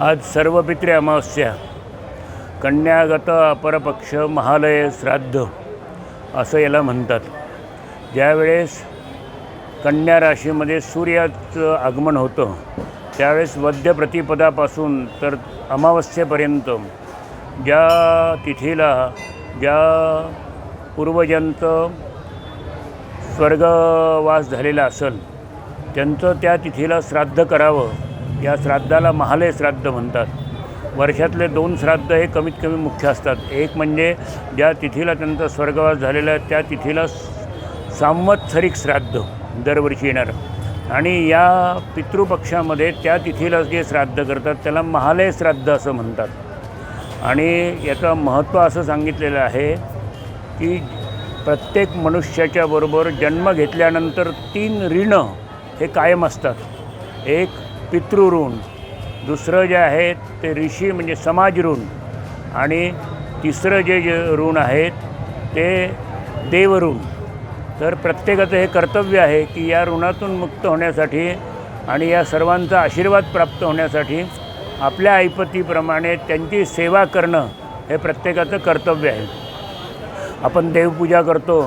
आज सर्वपित्रे अमावस्या. कन्यागत अपरपक्ष महालय श्राद्ध असं याला म्हणतात. ज्यावेळेस कन्या राशीमध्ये सूर्याचं आगमन होतं त्यावेळेस वद्य प्रतिपदापासून तर अमावस्येपर्यंत ज्या तिथीला ज्या पूर्वजांचं स्वर्गवास झालेला असेल त्यांचं त्या तिथीला श्राद्ध करावं या श्राद्धाला महालय श्राद्ध म्हणतात. वर्षातले दोन श्राद्ध हे कमीत कमी मुख्य असतात. एक म्हणजे ज्या तिथीला त्यांचा स्वर्गवास झालेला आहे त्या तिथीला सांवत्सरिक श्राद्ध दरवर्षी येणारं. आणि या पितृपक्षामध्ये त्या तिथीला जे श्राद्ध करतात त्याला महालय श्राद्ध असं म्हणतात. आणि याचं महत्त्व असं सांगितलेलं आहे की प्रत्येक मनुष्याच्या बरोबर जन्म घेतल्यानंतर तीन ऋणं हे कायम असतात. एक पितृऋण. दुसरं जे आहे ते ऋषी म्हणजे समाज ऋण आणि तिसरं जे जे ऋण आहेत ते देवऋण. तर प्रत्येकाचं हे कर्तव्य आहे की या ऋणातून मुक्त होण्यासाठी आणि या सर्वांचा आशीर्वाद प्राप्त होण्यासाठी आपल्या ऐपतीप्रमाणे त्यांची सेवा करणं हे प्रत्येकाचं कर्तव्य आहे. आपण देवपूजा करतो.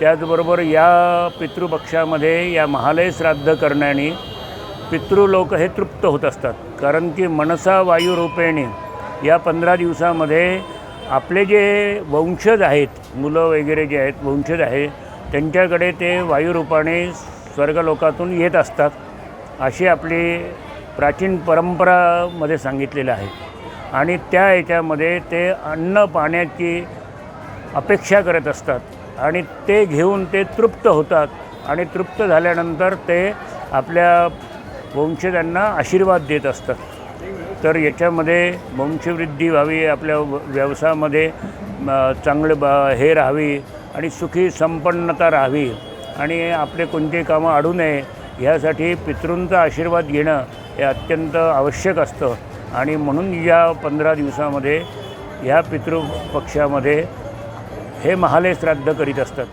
त्याचबरोबर या पितृपक्षामध्ये या महालय श्राद्ध करण्याने पितृलोक हे तृप्त होत असतात. कारण की मनसा वायुरूपेणे या पंधरा दिवसामध्ये आपले जे वंशज आहेत मुलं वगैरे जे आहेत वंशज आहे त्यांच्याकडे ते वायुरूपाने स्वर्गलोकातून येत असतात. अशी आपली प्राचीन परंपरामध्ये सांगितलेलं आहे. आणि त्या याच्यामध्ये ते अन्न पाण्याची अपेक्षा करत असतात. आणि ते घेऊन ते तृप्त होतात. आणि तृप्त झाल्यानंतर ते आपल्या वंशजांना आशीर्वाद देत असतात तर याच्यामध्ये वंशवृद्धी व्हावी आपल्या व्यवसायामध्ये चांगलं बा हे राहावी आणि सुखी संपन्नता राहावी आणि आपले कोणते कामं अडू नये ह्यासाठी पितृंचा आशीर्वाद घेणं हे अत्यंत आवश्यक असतं. आणि म्हणून या पंधरा दिवसामध्ये ह्या पितृपक्षामध्ये हे महाले श्राद्ध करीत असतात.